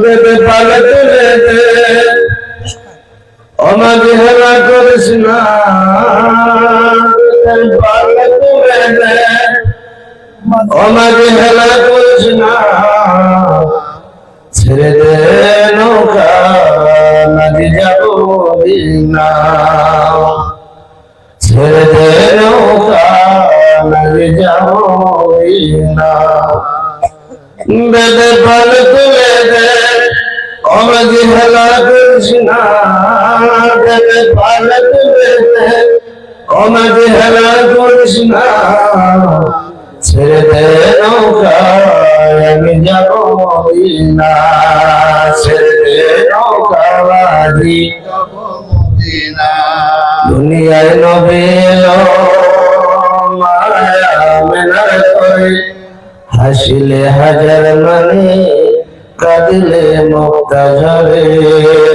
বেদে পালে তুলে দে। আমাকে হেলা করিস না। পালে তুলে দে। আমাকে হেলা করিস না। ছেড়ে দে নৌকা নদী যাব না বেদে পাল তুলে দে আমাকে হেলা না বেদে পাল তুলে দে আমাকে হেলা না ছেড়ে দে নৌকা আমি যাব না ছেড়ে দে নৌকা বাজি দুনিয়ায় নবী এলো মায়া মেলা করে হাসিলে হাজার মানে কাঁদিলে মুক্তা ঝরে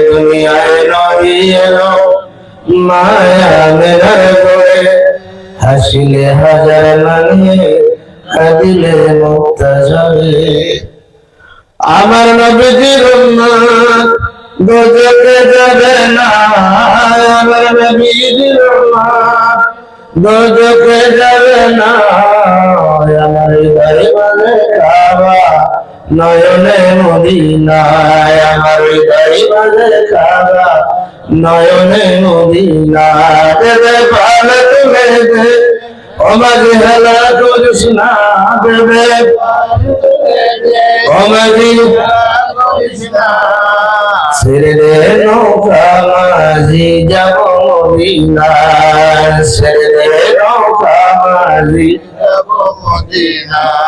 দুনিয়ায় নবী এলো, মায়া মেলা করে হাসিলে হাজার মানে কাঁদিলে মুক্তা ঝরে আমার নবীজির উম্মত দোজকে যাবে না, আমার নবীজির উম্মত দোজকে যাবে না। নয়নে মদিনায় আমার মানে কাবা নয়নে মদিনা দেবে। হেলা দে নৌকা মাঝি, যাব মদিনা ছেড়ে দে নৌকা মাঝি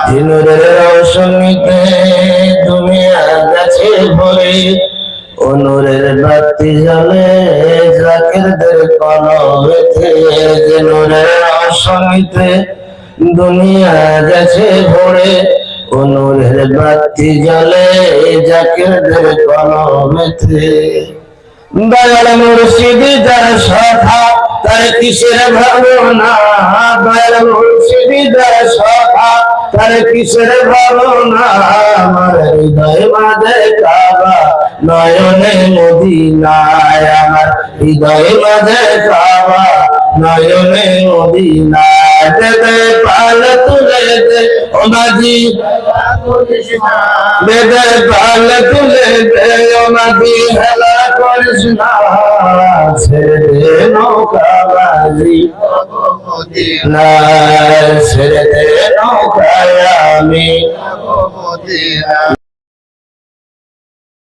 দিনের রোশনীতে তুমি গেছে ভরে, অনুরের বাতি জ্বলে জাকিরদের কলবেতে দিনের রোশনীতে দুনিয়া গেছে ভরে, অনুরের বাতি জ্বলে জাকিরদের কলবেতে দয়াল মুর্শিদি যার সখা তার কিসের ভাবনা? দয়াল মুর্শিদি সখা তার কিসের ভাবনা? আমার হৃদয় মাঝে কাবা। নয়নে মদিনায় আমার হৃদয় মাঝে কাবা। নয়নে মদিনায় পাল তুলে দে ও মাঝি বেদে পাল তুলে দে ও মাঝি হেলা করিস না। ছেড়ে নৌকা বাজি না ছেড়ে দে নৌকায় আমি।